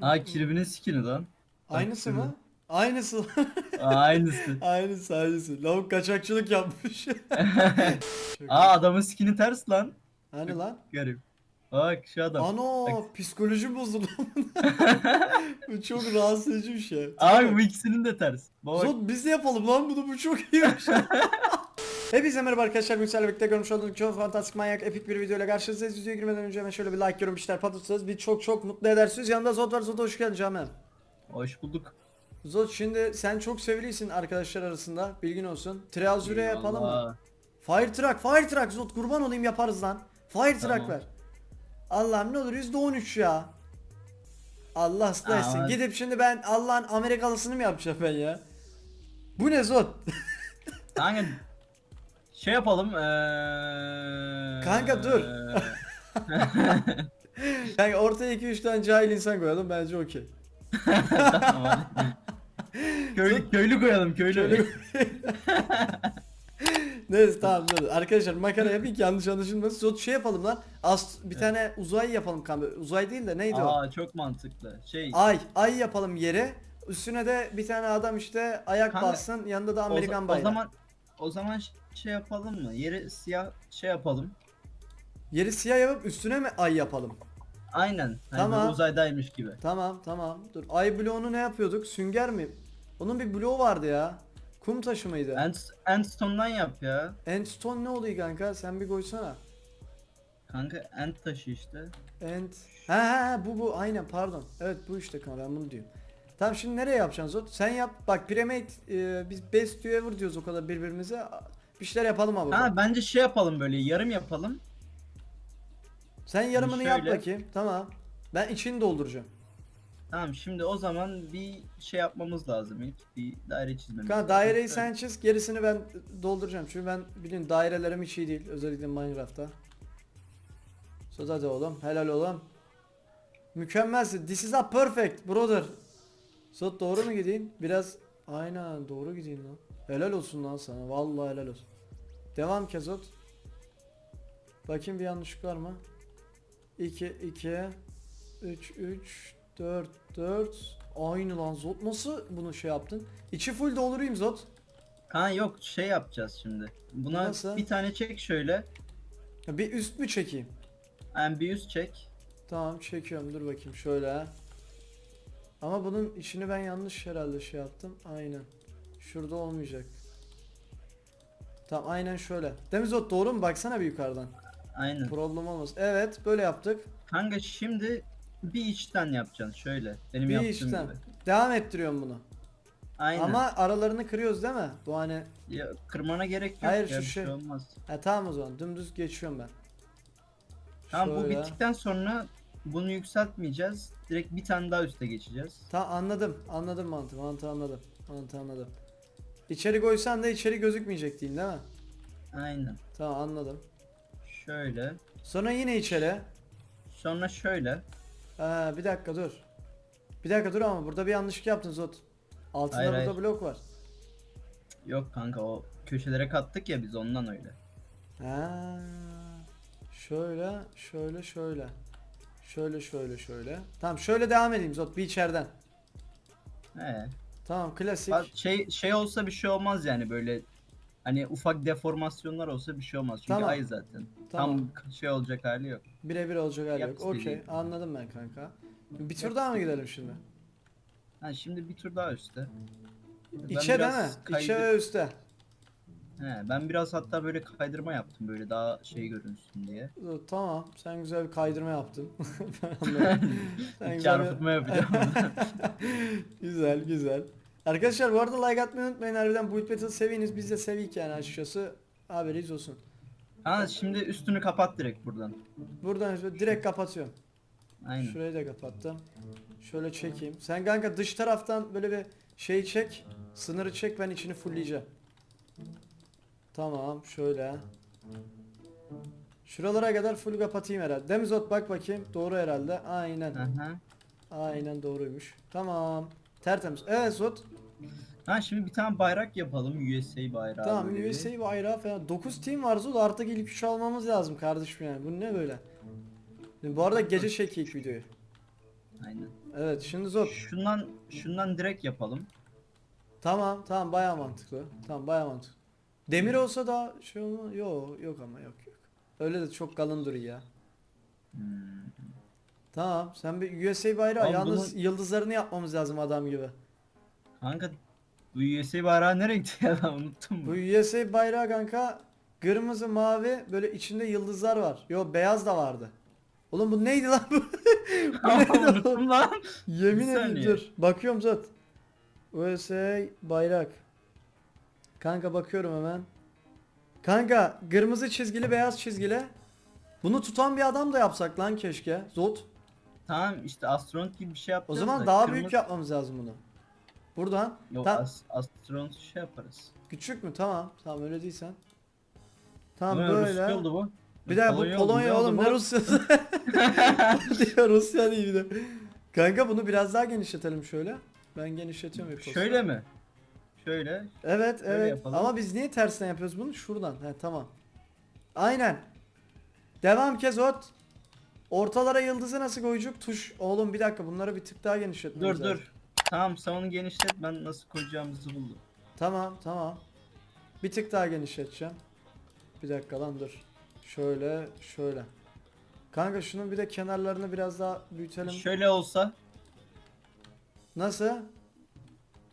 Aa Kirby'nin skin'i lan. Aynısı Baksana. mı? Aynısı. Aynısı. aynısı aynısı. Lavuk kaçakçılık yapmış. Aa adamın skin'i ters lan. Hani lan? Garip. Bak şu adam. Ano Bak. psikolojim bozuldu. bu çok rahatsız edici bir şey. Abi bu ikisinin de ters. Bak. Zot biz de yapalım lan bunu bu çok iyiymiş. Hepinize merhaba arkadaşlar. Yüksel'le birlikte görmüş olduğunuz çok fantastik manyak epik bir videoyla karşınızdayız. Videoya girmeden önce hemen şöyle bir like yorum işler patlatırsanız bir çok çok mutlu edersiniz. Yanında Zot var. Zot'a hoş geldin canım. Hoş bulduk. Zot şimdi sen çok sevilisin arkadaşlar arasında. Bilgin olsun. Triazure yapalım mı? Fire truck, fire truck Zot kurban olayım yaparız lan. Fire truck Tamam. ver. Allah'ım ne olur %13 ya. Allah ıslah etsin. Gidip şimdi ben Allah'ın Amerikalısını mı yapacağım ben ya? Bu ne Zot? Kanka şey yapalım. Eee... Kanka dur. Yani ortaya 2-3 tane cahil insan koyalım bence okey. tamam köylü, köylü koyalım köylü. Şöyle- Neyse tamam dur. Arkadaşlar makara yapayım ki yanlış anlaşılmasın. Zot şey yapalım lan. Ast bir tane uzay yapalım kanka. Uzay değil de neydi o? Aa çok mantıklı. Şey Ay, ay yapalım yere. Üstüne de bir tane adam işte ayak Kanka, bassın. Yanında da Amerikan za- o bayrağı. zaman o zaman şey yapalım mı? Yeri siyah şey yapalım. Yeri siyah yapıp üstüne mi ay yapalım? Aynen. Hani Tamam. böyle uzaydaymış gibi. Tamam tamam. Dur. Ay bloğunu ne yapıyorduk? Sünger mi? Onun bir bloğu vardı ya. Kum taşı mıydı? End, endstone'dan yap ya. Endstone ne oluyor kanka? Sen bir koysana. Kanka end taşı işte. End. Ha ha ha, bu bu aynen pardon. Evet bu işte kanka ben bunu diyorum. Tamam şimdi nereye yapacaksın Zot? Sen yap. Bak Primate e, biz best to ever diyoruz o kadar birbirimize. Bir şeyler yapalım abi. Ha bence şey yapalım böyle yarım yapalım. Sen yarımını yap şöyle. bakayım. Tamam. Ben içini dolduracağım. Tamam şimdi o zaman bir şey yapmamız lazım ilk. Bir daire çizmemiz Kanka lazım. daireyi sen çiz, gerisini ben dolduracağım. Çünkü ben biliyorsun dairelerim hiç iyi değil. Özellikle Minecraft'ta. Söz hadi oğlum. Helal oğlum. Mükemmelsin. This is a perfect brother. Zot doğru mu gideyim? Biraz aynen doğru gideyim lan. Helal olsun lan sana. Vallahi helal olsun. Devam Kezot. Bakayım bir yanlışlık var mı? 2 2 3 3 4 4 Aynı lan Zot nasıl bunu şey yaptın? İçi full doldurayım Zot. Kanka yok şey yapacağız şimdi. Buna Nasıl? bir tane çek şöyle. Ya Bir üst mü çekeyim? Yani bir üst çek. Tamam çekiyorum dur bakayım şöyle. Ama bunun içini ben yanlış herhalde şey yaptım. Aynen. Şurada olmayacak. Tamam aynen şöyle. Demizot doğru mu? Baksana bir yukarıdan. Aynen. Problem olmaz. Evet böyle yaptık. Kanka şimdi bir içten yapacaksın şöyle. Benim Bir yaptığım işten. gibi. Devam ettiriyorum bunu. Aynen. Ama aralarını kırıyoruz değil mi? Bu hani. Ya, kırmana gerek yok Hayır, ya şu şey şey- olmaz. Ha tamam o zaman dümdüz geçiyorum ben. Tamam bu Şöyle. bittikten sonra bunu yükseltmeyeceğiz. Direkt bir tane daha üste geçeceğiz. Tamam anladım. Anladım mantığı. Mantığı anladım. Mantığı anladım. İçeri koysan da içeri gözükmeyecek değil değil mi? Aynen. Tamam anladım. Şöyle. Sonra yine içeri. Sonra şöyle. Aa, bir dakika dur. Bir dakika dur ama burada bir yanlışlık yaptın Zot. Altında Hayır, burada hayır. blok var. Yok kanka o köşelere kattık ya biz ondan öyle. Ha. Şöyle, şöyle, şöyle. Şöyle, şöyle, şöyle. Tamam şöyle devam edeyim Zot bir içeriden. He. Tamam klasik. Bak şey şey olsa bir şey olmaz yani böyle hani ufak deformasyonlar olsa bir şey olmaz. Çünkü Tamam. ay zaten. Tamam. Tam şey olacak hali yok. Birebir olacak hali Yap yok. Okey istediğin. anladım ben kanka. Bir tur daha mı gidelim şimdi? Ha şimdi bir tur daha üstte. Ben İçe değil mi? biraz İçe kaydır- ve üstte. He, ben biraz hatta böyle kaydırma yaptım böyle daha şey görünsün diye. Dur, Tamam sen güzel bir kaydırma yaptın. Ben anladım. Sen Çarpıtma yapacağım. güzel güzel. Arkadaşlar bu arada like atmayı unutmayın harbiden Build Battle seviyiniz biz de sevik yani açıkçası haberiniz olsun. ha şimdi üstünü kapat direkt buradan. Buradan direkt kapatıyorum. Aynen. Şurayı da kapattım. Şöyle çekeyim. Sen kanka dış taraftan böyle bir şey çek. Sınırı çek ben içini fullleyeceğim. Tamam şöyle. Şuralara kadar full kapatayım herhalde. Demizot bak bakayım. Doğru herhalde. Aynen. Aha. Aynen doğruymuş. Tamam. Tertemiz. Evet Zot. Ha şimdi bir tane bayrak yapalım USA bayrağı. Tamam böyle. USA bayrağı falan. 9 team var Zot artık ilk 3 almamız lazım kardeşim yani. Bu ne böyle? Şimdi bu arada gece çek ilk videoyu. Aynen. Evet şimdi Zot. Şundan şundan direkt yapalım. Tamam tamam baya mantıklı. Tamam baya mantıklı. Demir olsa da şey olma yok yok ama yok yok. Öyle de çok kalın duruyor ya. Hmm. Tamam sen bir USA bayrağı Tamam, yalnız bunu- yıldızlarını yapmamız lazım adam gibi. Kanka bu USA bayrağı nereye gitti ya ben unuttum Bu bu. USA bayrağı kanka kırmızı mavi böyle içinde yıldızlar var. Yo beyaz da vardı. Oğlum bu neydi lan bu? bu neydi oğlum? unuttum lan. Yemin Bir ederim saniye. dur. Bakıyorum zat. USA bayrak. Kanka bakıyorum hemen. Kanka kırmızı çizgili beyaz çizgili. Bunu tutan bir adam da yapsak lan keşke. Zot. Tamam işte astronot gibi bir şey O yapacağız zaman da daha kırmızı- büyük yapmamız lazım bunu. Buradan. Yok Tam- as- astronot şey yaparız. Küçük mü? Tamam. Tamam öyle değilsen. Tamam Tamam, böyle. Rusya oldu bu. Bir daha bu Polonya ne oldu oğlum bu? ne Rusya'sı? Diyor Rusya değil bir de. Kanka bunu biraz daha genişletelim şöyle. Ben genişletiyorum bir posta. Şöyle mi? Şöyle. Evet Şöyle evet yapalım. ama biz niye tersten yapıyoruz bunu? Şuradan. He tamam. Aynen. Devam Kezot. Ortalara yıldızı nasıl koyacak? Tuş. Oğlum bir dakika bunları bir tık daha genişletmemiz Dur lazım. dur. Tamam sen onu genişlet ben nasıl koyacağımızı buldum. Tamam tamam. Bir tık daha genişleteceğim. Bir dakika lan dur. Şöyle şöyle. Kanka şunun bir de kenarlarını biraz daha büyütelim. Şöyle olsa. Nasıl?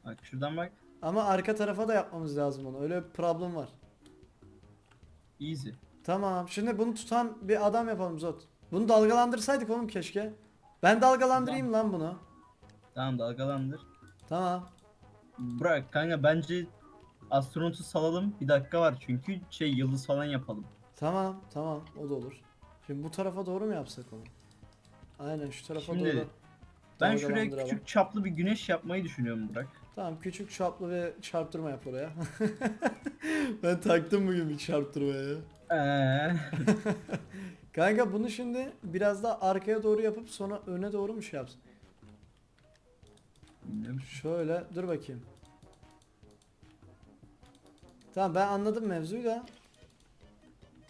Bak şuradan bak. Ama arka tarafa da yapmamız lazım onu. Öyle bir problem var. Easy. Tamam. Şimdi bunu tutan bir adam yapalım Zot. Bunu dalgalandırsaydık oğlum keşke. Ben dalgalandırayım lan bunu. Tamam dalgalandır. Tamam. Bırak kanka bence astronotu salalım. Bir dakika var çünkü şey yıldız falan yapalım. Tamam. Tamam. O da olur. Şimdi bu tarafa doğru mu yapsak onu? Aynen şu tarafa Şimdi doğru. Ben şuraya küçük çaplı bir güneş yapmayı düşünüyorum Burak. Tamam küçük çaplı bir çarptırma yap oraya. ben taktım bugün bir çarptırmaya ya. Eee. Kanka bunu şimdi biraz daha arkaya doğru yapıp sonra öne doğru mu şey yapsın? Bilmiyorum. Şöyle dur bakayım. Tamam ben anladım mevzuyu da.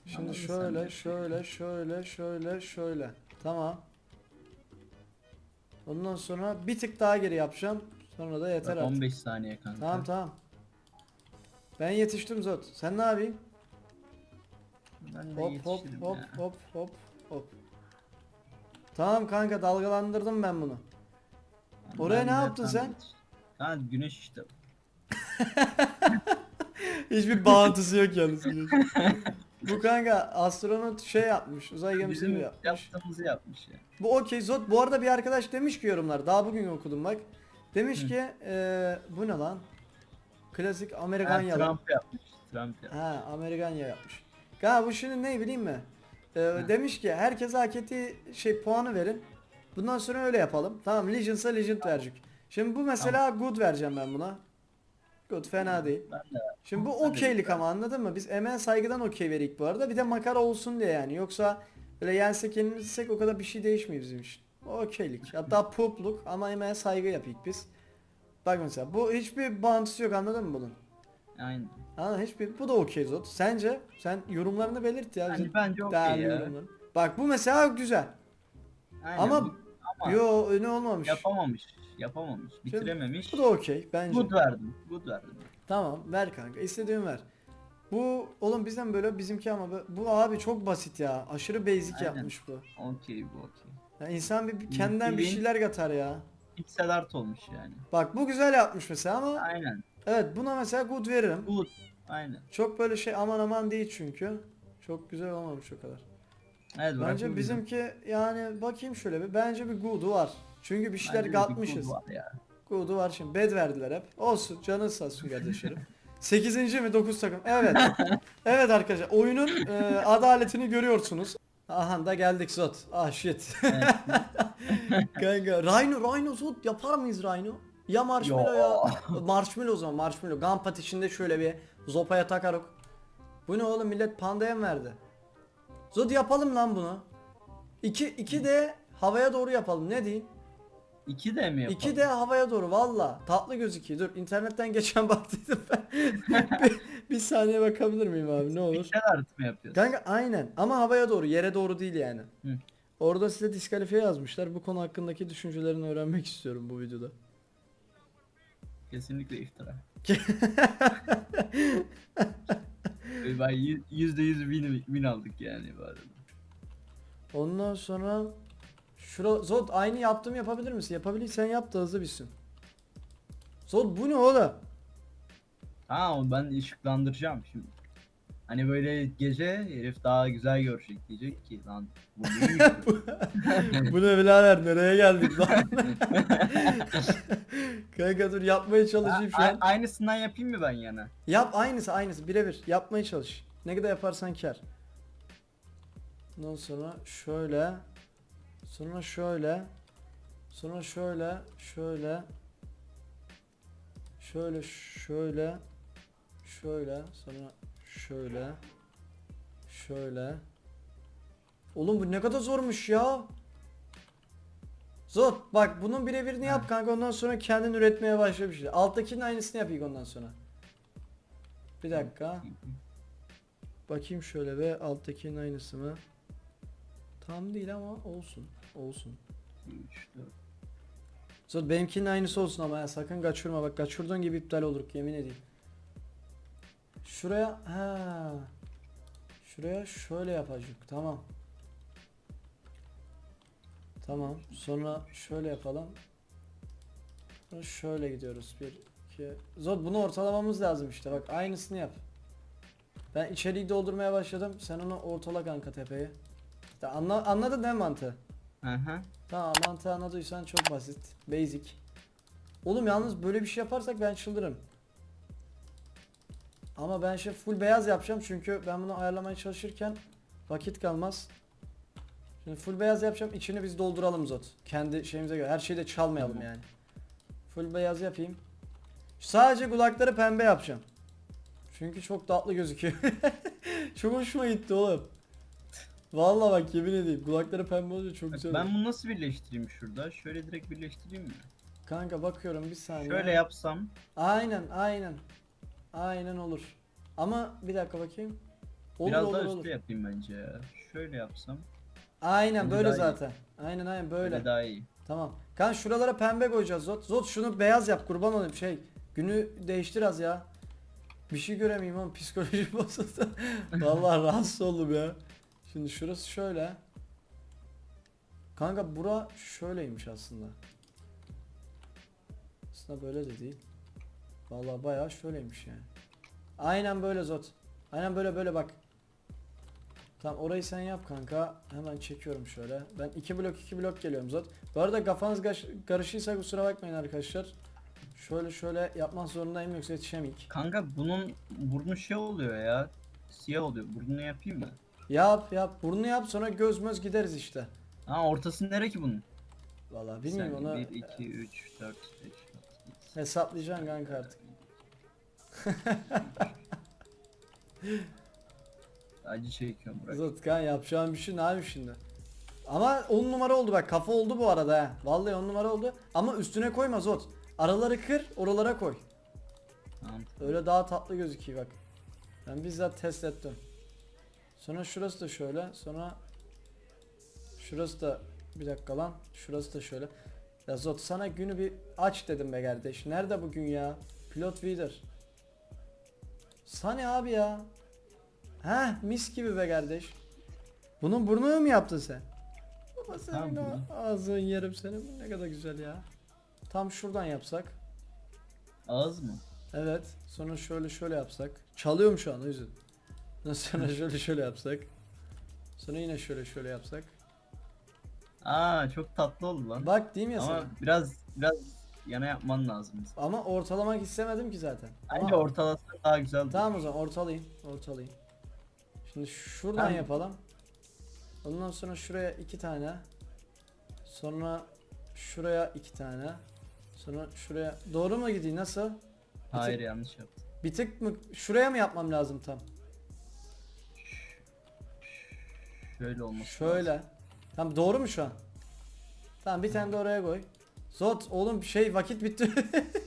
Şimdi Anladın şöyle şöyle şöyle şöyle şöyle. Tamam. Ondan sonra bir tık daha geri yapacağım. Sonra da yeter Bak, artık. 15 saniye kanka. Tamam tamam. Ben yetiştim Zot. Sen ne yapayım? Ben de Hop hop yetişirim hop ya. hop hop hop. Tamam kanka dalgalandırdım ben bunu. Ben Oraya ne de yaptın tam sen? Kanka güneş işte. Hiçbir bağıntısı yok yalnız. Bu kanka astronot şey yapmış. Uzay gemisi Bizim mi yapmış? yaptığımızı yapmış ya. Bu okey Zot. Bu arada bir arkadaş demiş ki yorumlar. Daha bugün okudum bak. Demiş ki eee, bu ne lan? Klasik Amerikan yalan. Trump yapmış. Trump yapmış. Ha Amerikanya yapmış. Kanka bu şimdi ne bileyim mi? Ee, demiş ki herkese hak ettiği şey puanı verin. Bundan sonra öyle yapalım. Tamam Legends'a Legend verecek. Şimdi bu mesela good vereceğim ben buna. Good fena değil. Ben de Şimdi bu Ben de okeylik ama anladın mı? Biz emeğe saygıdan okey verik bu arada. Bir de makara olsun diye yani. Yoksa böyle yensek yenilsek o kadar bir şey değişmiyor bizim için. Okeylik. Hatta pupluk ama emeğe saygı yapıyık biz. Bak mesela bu hiçbir bağıntısı yok anladın mı bunun? aynen. Anladın hiçbir bu da okey Zot. Sence sen yorumlarını belirt ya. Yani bence okey ya. yorumlarını. Bak bu mesela güzel. Aynen, Ama- bu- ama Yo ne olmamış. yapamamış. Yapamamış. Bitirememiş. Bu da okey bence. Good verdim. Good verdim. Tamam ver kanka istediğin ver. Bu oğlum bizden böyle bizimki ama bu- bu abi çok basit ya. Aşırı basic Aynen. yapmış bu. Okey bu okey. Ya insan bir, bir kendinden bir şeyler katar ya. Pixel art olmuş yani. Bak bu güzel yapmış mesela ama Aynen. evet buna mesela good veririm. Good. Aynen. Çok böyle şey aman aman değil çünkü. Çok güzel olmamış o kadar. Evet, bırak bu Bence bizim. bizimki yani bakayım şöyle bir bence bir good'u var. Çünkü bir şeyler Bence de bir katmışız. good var ya. Good'u var şimdi. Bed verdiler hep. Olsun canın sağ olsun kardeşlerim. 8. mi 9 takım? Evet. evet arkadaşlar oyunun e, adaletini görüyorsunuz. Aha da geldik Zot. Ah shit. Kanka Rhino Rhino Zot yapar mıyız Rhino? Ya marshmallow ya. marshmallow o zaman marshmallow. Gunpad içinde şöyle bir zopaya takarok. Bu ne oğlum millet pandaya mı verdi? Zod yapalım lan bunu. 2 2 de havaya doğru yapalım ne diyeyim? İki de mi yapalım? 2 de havaya doğru valla tatlı gözüküyor. Dur internetten geçen baktıydım ben. bir, bir saniye bakabilir miyim abi ne olur? Pixel art mı yapıyoruz? Kanka aynen ama havaya doğru yere doğru değil yani. Hı. Orada size diskalifiye yazmışlar. Bu konu hakkındaki düşüncelerini öğrenmek istiyorum bu videoda. Kesinlikle iftira. Ee, ben yü- yüzde yüz win, win aldık yani bu arada. Ondan sonra Şura, Zod aynı yaptığımı yapabilir misin? Yapabilirsen yap da hızlı bitsin. Zod bu ne oğlum? Ha o ben ışıklandıracağım şimdi. Hani böyle gece herif daha güzel görecek diyecek ki lan bu neymiş bu? bu ne birader nereye geldik lan? Kanka dur yapmaya çalışayım şu A- an. aynısından yapayım mı ben yana? Yap aynısı aynısı birebir yapmaya çalış. Ne kadar yaparsan kar. Ondan sonra şöyle. Sonra şöyle. Sonra şöyle. Şöyle. Şöyle şöyle. Şöyle. Sonra şöyle. Şöyle. Oğlum bu ne kadar zormuş ya. Zor. Bak bunun birebirini yap kanka ondan sonra kendin üretmeye başla bir şey. Alttakinin aynısını yap ilk ondan sonra. Bir dakika. Bakayım şöyle ve alttakinin aynısı mı? Tam değil ama olsun. Olsun. 3, 4. Zor benimkinin aynısı olsun ama ya sakın kaçırma bak kaçırdığın gibi iptal olur yemin edeyim. Şuraya ha. Şuraya şöyle yapacak. Tamam. Tamam. Sonra şöyle yapalım. Sonra şöyle gidiyoruz. 1 2 Zod bunu ortalamamız lazım işte. Bak aynısını yap. Ben içeriği doldurmaya başladım. Sen onu ortala kanka tepeyi. Anla, anladın değil mi mantığı? Aha. Tamam mantığı anladıysan çok basit. Basic. Oğlum yalnız böyle bir şey yaparsak ben çıldırırım. Ama ben şey full beyaz yapacağım çünkü ben bunu ayarlamaya çalışırken vakit kalmaz. Şimdi full beyaz yapacağım içini biz dolduralım zot. Kendi şeyimize göre her şeyi de çalmayalım Tamam. yani. Full beyaz yapayım. Sadece kulakları pembe yapacağım. Çünkü çok tatlı gözüküyor. çok hoşuma gitti oğlum. Vallahi bak yemin edeyim kulakları pembe olunca çok güzel. ben olur. bunu nasıl birleştireyim şurada? Şöyle direkt birleştireyim mi? Kanka bakıyorum bir saniye. Şöyle yapsam. Aynen aynen. Aynen olur. Ama bir dakika bakayım. Olur biraz olur daha olur. üstte yapayım bence ya. Şöyle yapsam. Aynen Bence böyle daha iyi. zaten. Aynen aynen böyle. Böyle daha iyi. Tamam. Kan şuralara pembe koyacağız Zot. Zot şunu beyaz yap kurban olayım şey. Günü değiştir az ya. Bir şey göremeyeyim ama psikoloji bozuldu. Vallahi rahatsız oldum ya. Şimdi şurası şöyle. Kanka bura şöyleymiş aslında. Aslında böyle de değil. Vallahi bayağı şöyleymiş yani. Aynen böyle Zot. Aynen böyle böyle bak. Tamam orayı sen yap kanka. Hemen çekiyorum şöyle. Ben iki blok iki blok geliyorum Zot. Bu arada kafanız karışıysa kusura bakmayın arkadaşlar. Şöyle şöyle yapmak zorundayım yoksa yetişemeyik. Kanka bunun burnu şey oluyor ya. Siyah oluyor. Burnunu yapayım mı? Yap yap. Burnunu yap sonra göz möz gideriz işte. Ha ortası nere ki bunun? Vallahi bilmiyorum onu 1, 2, 3, 4, 5, 6, hesaplayacaksın kanka artık. Acı çekiyorum bırak. Zot kan yapacağım bir şey ne abi şimdi. Ama 10 numara oldu bak kafa oldu bu arada ha. Vallahi 10 numara oldu. Ama üstüne koyma Zot. Araları kır oralara koy. Tamam. Öyle daha tatlı gözüküyor bak. Ben bizzat test ettim. Sonra şurası da şöyle. Sonra şurası da bir dakika lan. Şurası da şöyle. Ya Zot sana günü bir aç dedim be kardeş. Nerede bugün ya? Pilot Feeder. Sana abi ya. Heh mis gibi be kardeş. Bunun burnunu mu yaptın sen? Baba senin o ağzın yerim seni. Bu ne kadar güzel ya. Tam şuradan yapsak. Ağız mı? Evet. Sonra şöyle şöyle yapsak. Çalıyorum şu an o yüzden. Sonra şöyle şöyle yapsak. Sonra yine şöyle şöyle yapsak. Aa çok tatlı oldu lan. Bak diyeyim ya Ama sana. biraz biraz yana yapman lazım. Ama ortalamak istemedim ki zaten. Bence Ama- ortalasan daha güzel. olur. Tamam o zaman ortalayayım. Ortalayayım. Şimdi şuradan Tamam. yapalım. Ondan sonra şuraya iki tane. Sonra şuraya iki tane. Sonra şuraya doğru mu gideyim nasıl? Hayır yanlış yaptın. Bir tık mı şuraya mı yapmam lazım tam? Şöyle olması lazım. Şöyle. Tamam doğru mu şu an? Tamam bir tane de oraya koy. Zot oğlum şey vakit bitti.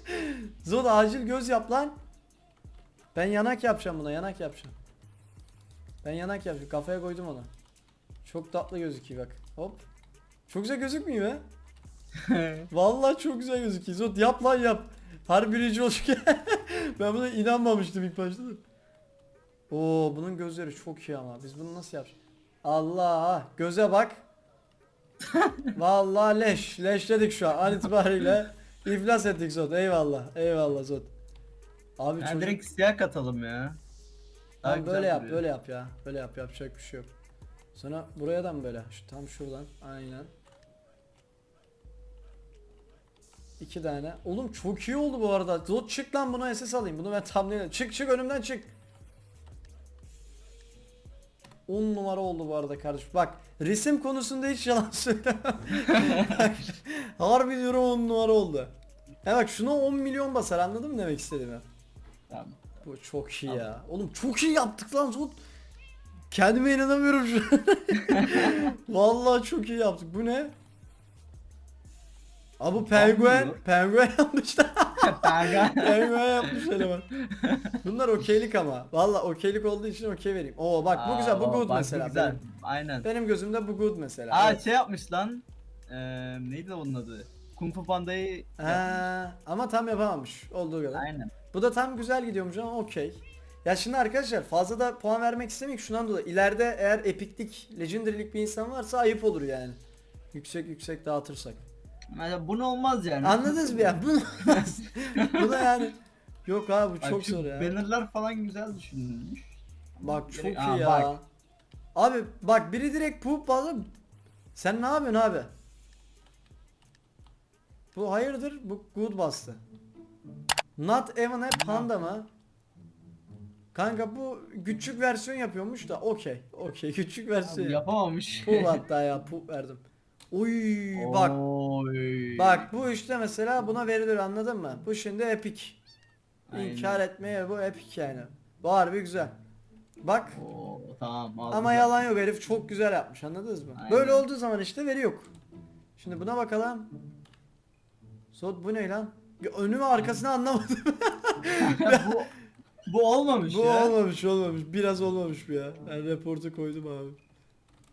Zot acil göz yap lan. Ben yanak yapacağım buna yanak yapacağım. Ben yanak yapacağım kafaya koydum onu. Çok tatlı gözüküyor bak. Hop. Çok güzel gözükmüyor ha. Vallahi çok güzel gözüküyor. Zot yap lan yap. Harbi birinci olacak. ben buna inanmamıştım ilk başta. Oo bunun gözleri çok iyi ama. Biz bunu nasıl yapacağız? Allah göze bak. Vallahi leş. Leşledik şu an. An itibariyle iflas ettik Zot. Eyvallah. Eyvallah Zot. Abi Yani çocuk... direkt siyah katalım ya. Daha güzel böyle yap, duruyor. böyle yap ya. Böyle yap, yapacak bir şey yok. Sonra buraya da mı böyle? Şu, tam şuradan. Aynen. İki tane. Oğlum çok iyi oldu bu arada. Zot çık lan bunu SS alayım. Bunu ben thumbnail'e. Çık çık önümden çık. 10 numara oldu bu arada kardeşim. Bak resim konusunda hiç yalan söylemem. Harbi diyorum 10 numara oldu. Ya bak şuna 10 milyon basar anladın mı demek istediğimi? Tamam. Bu çok iyi Tamam. ya. Oğlum çok iyi yaptık lan Zot. Kendime inanamıyorum şu an. Vallahi çok iyi yaptık. Bu ne? Aa bu penguen. Penguen yapmışlar. Kanka. penguen yapmış eleman. Bunlar okeylik ama. Vallahi okeylik olduğu için okey vereyim. Oo bak bu Aa, güzel. Bu good bak mesela. güzel. Benim, Aynen. benim gözümde bu good mesela. Aa Evet. şey yapmış lan. Ee, neydi onun adı? Kung Fu Panda'yı yapmış. Ha, ama tam yapamamış olduğu kadar. Aynen. Bu da tam güzel gidiyormuş ama okey. Ya şimdi arkadaşlar fazla da puan vermek istemiyorum şundan dolayı. İleride eğer epiklik, legendary'lik bir insan varsa ayıp olur yani. Yüksek yüksek dağıtırsak. Mesela bunu olmaz yani. Anladınız mı ya? Bu olmaz. Bu da yani. Yok abi bu çok şu zor ya. Bannerlar falan güzel düşünülmüş. Bak çok Direkt- iyi Aa, ya. bak. Abi bak biri direkt poop bazı. Sen ne yapıyorsun abi? Bu hayırdır? Bu good bastı. Not even a panda mı? Kanka bu küçük versiyon yapıyormuş da okey. Okey küçük versiyon. yapamamış. Poop hatta ya poop verdim. Uy bak. Oy. Bak bu işte mesela buna verilir anladın mı? Bu şimdi epic. İnkar etmeye bu epic yani. Bu harbi güzel. Bak Oo, tamam. al ama yalan yok herif çok güzel yapmış anladınız mı? Aynen. Böyle olduğu zaman işte veri yok. Şimdi buna bakalım. Sot bu ne lan? Ya önümü arkasını anlamadım. bu, bu olmamış bu ya. olmamış olmamış. Biraz olmamış bu ya. Ben reportu koydum abi.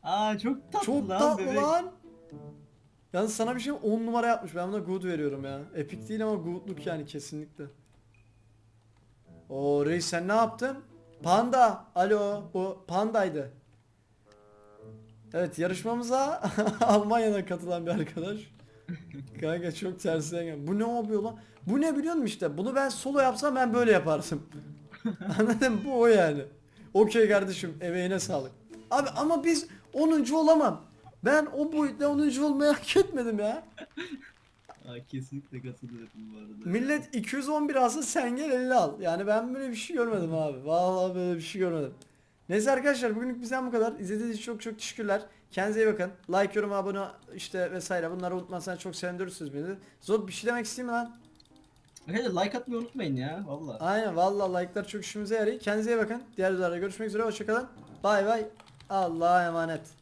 Aa çok tatlı Çok lan tatlı bebek. lan. Yalnız sana bir şey 10 numara yapmış. Ben buna good veriyorum ya. Epic değil ama goodluk yani kesinlikle. O reis sen ne yaptın? Panda. Alo. Bu pandaydı. Evet yarışmamıza Almanya'dan katılan bir arkadaş. Kanka çok tersine gel. Bu ne yapıyor lan? Bu ne biliyor musun işte? Bunu ben solo yapsam ben böyle yaparsın. Anladın mı? Bu o yani. Okey kardeşim emeğine sağlık. Abi ama biz 10. olamam. Ben o boyutta 10. olmayı hak etmedim ya. Aa, kesinlikle katılıyorum bu arada. Millet 211 alsın sen gel 50 al. Yani ben böyle bir şey görmedim abi. Vallahi böyle bir şey görmedim. Neyse arkadaşlar bugünlük bizden bu kadar. İzlediğiniz için çok çok teşekkürler. Kendinize iyi bakın. Like, yorum, abone işte vesaire bunları unutmazsanız çok sevindirirsiniz beni. Zor bir şey demek isteyeyim mi lan? Arkadaşlar like atmayı unutmayın ya valla. Aynen vallahi like'lar çok işimize yarıyor. Kendinize iyi bakın. Diğer videolarda görüşmek üzere. Hoşçakalın. Bay bay. Allah'a emanet.